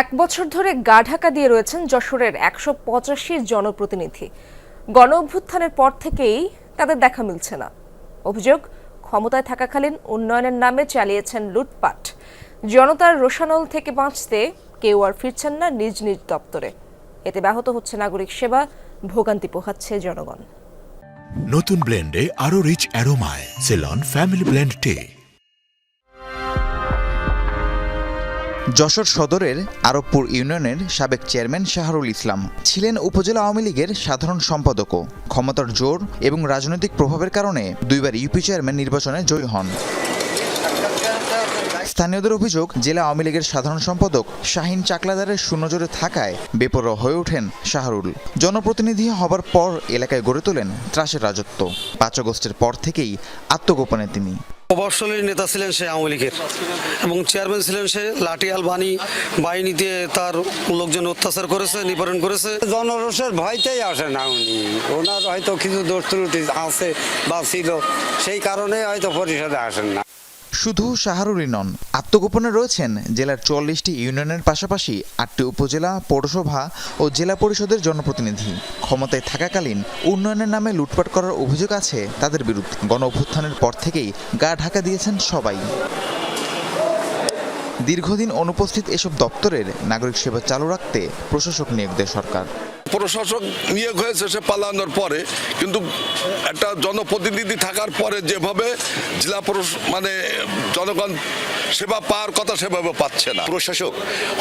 এক বছর ধরে গা ঢাকা দিয়ে রয়েছেন যশোরের একশো পঁচাশির জনপ্রতিনিধি। গণ অভ্যুত্থানের পর থেকেই তাদের দেখা মিলছে না। অভিযোগ, ক্ষমতায় থাকাকালীন উন্নয়নের নামে চালিয়েছেন লুটপাট। জনতার রোশানল থেকে বাঁচতে কেউ আর ফিরছেন না নিজ নিজ দপ্তরে। এতে ব্যাহত হচ্ছে নাগরিক সেবা, ভোগান্তি পোহাচ্ছে জনগণ। নতুন ব্লেন্ডে আরও rich অ্যারোমায়, Ceylon, family blend tea. Jashore সদরের আরবপুর ইউনিয়নের সাবেক চেয়ারম্যান শাহরুল ইসলাম ছিলেন উপজেলা আওয়ামী লীগের সাধারণ সম্পাদকও। ক্ষমতার জোর এবং রাজনৈতিক প্রভাবের কারণে দুইবার ইউপি চেয়ারম্যান নির্বাচনে জয়ী হন। স্থানীয়দের অভিযোগ, জেলা আওয়ামী লীগের সাধারণ সম্পাদক শাহিন চাকলাদারের শূন্যজোরে থাকায় বেপরোয়া হয়ে ওঠেন শাহরুল। জনপ্রতিনিধি হবার পর এলাকায় গড়ে তোলেন ত্রাসের রাজত্ব। পাঁচ আগস্টের পর থেকেই আত্মগোপনে তিনি। প্রভাবশালী নেতা ছিলেন সে আওয়ামী লীগের। এবং চেয়ারম্যান ছিলেন সে লাঠিয়াল বাণী বাহিনী দিয়ে তার লোকজন অত্যাচার করেছে নিবারণ করেছে। জনরসের ভয়তেই আসে না উনি। ওনার হয়তো কিছু দোষ ত্রুটি আছে বা ছিল, সেই কারণে হয়তো পরিষদে আসেন না। শুধু শাহরুরই নন, আত্মগোপনে রয়েছেন জেলার চুয়াল্লিশটি ইউনিয়নের পাশাপাশি আটটি উপজেলা, পৌরসভা ও জেলা পরিষদের জনপ্রতিনিধি। ক্ষমতায় থাকাকালীন উন্নয়নের নামে লুটপাট করার অভিযোগ আছে তাদের বিরুদ্ধে। গণ অভ্যুত্থানের পর থেকেই গা ঢাকা দিয়েছেন সবাই। দীর্ঘদিন অনুপস্থিত এসব দপ্তরের নাগরিক সেবা চালু রাখতে প্রশাসক নিয়োগ দেয় সরকার। প্রশাসক নিয়োগ হয়েছে সে পালানোর পরে কিন্তু একটা জনপ্রতিনিধি থাকার পরে যেভাবে জেলা প্রশ- মানে জনগণ সেবা পাওয়ার কথা সেভাবে পাচ্ছে না। প্রশাসক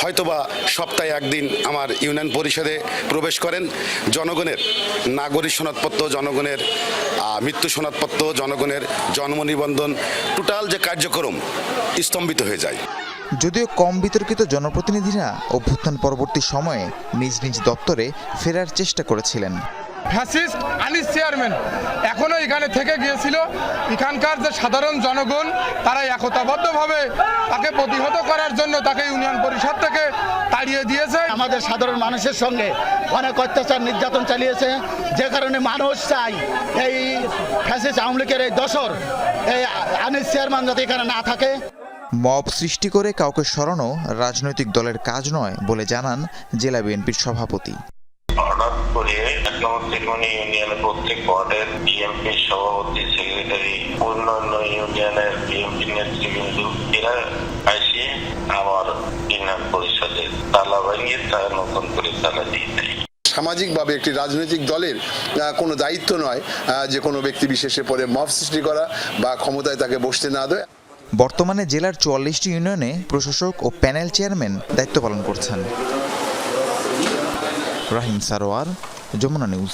হয়তোবা সপ্তাহে একদিন আমার ইউনিয়ন পরিষদে প্রবেশ করেন। জনগণের নাগরিক সনদপত্র জনগণের মৃত্যু সনদপত্র জনগণের জন্ম নিবন্ধন টোটাল যে কার্যক্রম স্তম্ভিত হয়ে যায়। যদিও কম বিতর্কিত জনপ্রতিনিধিরা অভ্যুত্থান পরবর্তী সময়ে নিজ নিজ দপ্তরে ফেরার চেষ্টা করেছিলেন। ফ্যাসিস্ট আনিস চেয়ারম্যান এখনও এখানে থেকে গিয়েছিল। এখানকার যে সাধারণ জনগণ তারা একতাবদ্ধভাবে তাকে প্রতিহত করার জন্য তাকে ইউনিয়ন পরিষদ থেকে তাড়িয়ে দিয়েছে। আমাদের সাধারণ মানুষের সঙ্গে অনেক অত্যাচার নির্যাতন চালিয়েছে। যে কারণে মানুষ চাই এই ফ্যাসিস আওয়ামী লীগের এই দশর এই আনিস চেয়ারম্যান যাতে এখানে না থাকে। মব সৃষ্টি করে কাউকে সরানো রাজনৈতিক দলের কাজ নয় বলে জানান জেলা বিএনপির সভাপতি। হঠাৎ করে এক নম্বর তিরমণি ইউনিয়নের প্রত্যেক ওয়ার্ডের বিএমপি সভাপতি সেক্রেটারি অন্যান্য ইউনিয়নের বিএমপি নেতৃবৃন্দ এরা আসে আমার ইউনিয়ন পরিষদের তালা ভাঙিয়ে তারা নতুন করে তালা দিয়ে দেয়। সামাজিকভাবে একটি রাজনৈতিক দলের কোনো দায়িত্ব নয় আহ, যে কোনো ব্যক্তি বিশেষে পরে মব সৃষ্টি করা বা ক্ষমতায় তাকে বসতে না দেয় বর্তমানে জেলার চুয়াল্লিশটি ইউনিয়নে প্রশাসক ও প্যানেল চেয়ারম্যান দায়িত্ব পালন করছেন। রাহিম সারোয়ার, যমুনা নিউজ।